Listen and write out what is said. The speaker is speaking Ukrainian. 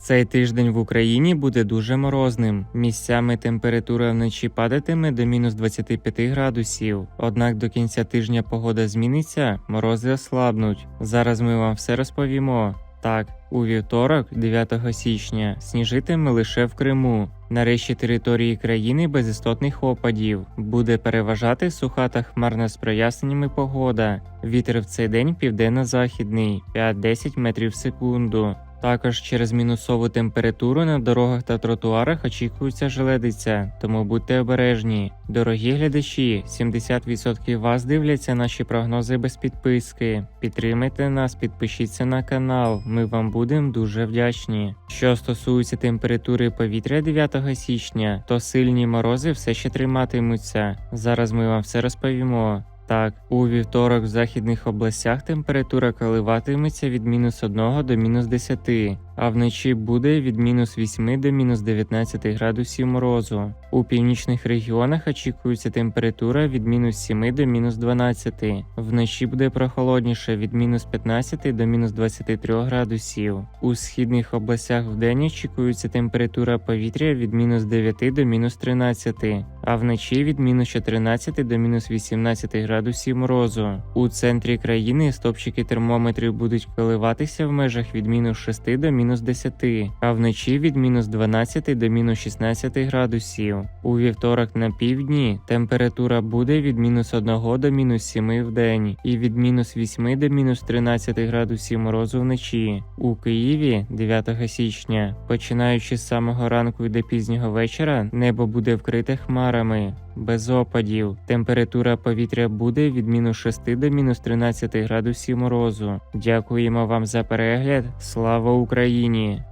Цей тиждень в Україні буде дуже морозним. Місцями температура вночі падатиме до мінус 25 градусів. Однак до кінця тижня погода зміниться, морози ослабнуть. Зараз ми вам все розповімо. Так, у вівторок, 9 січня, сніжитиме лише в Криму. На решті території країни без істотних опадів. Буде переважати суха та хмарна з проясненнями погода. Вітер в цей день південно-західний 5-10 метрів в секунду. Також через мінусову температуру на дорогах та тротуарах очікується желедиця, тому будьте обережні. Дорогі глядачі, 70% вас дивляться наші прогнози без підписки. Підтримайте нас, підпишіться на канал. Ми вам будемо дуже вдячні. Що стосується температури повітря 9 січня, то сильні морози все ще триматимуться. Зараз ми вам все розповімо. Так, у вівторок в західних областях температура коливатиметься від мінус 1 до мінус 10, а вночі буде від мінус 8 до мінус 19 градусів морозу. У північних регіонах очікується температура від мінус 7 до мінус 12. Вночі буде прохолодніше від мінус 15 до мінус 23 градусів. У східних областях вдень очікується температура повітря від мінус 9 до мінус 13, а вночі від мінус 14 до мінус 18 градусів морозу. У центрі країни стопчики термометрів будуть коливатися в межах від мінус 6 до мінус 10, а вночі від мінус 12 до мінус 16 градусів. У вівторок на півдні температура буде від мінус 1 до мінус 7 в день і від мінус 8 до мінус 13 градусів морозу вночі. У Києві 9 січня, починаючи з самого ранку і до пізнього вечора, небо буде вкрите хмарами. Без опадів. Температура повітря буде від мінус 6 до мінус 13 градусів морозу. Дякуємо вам за перегляд. Слава Україні!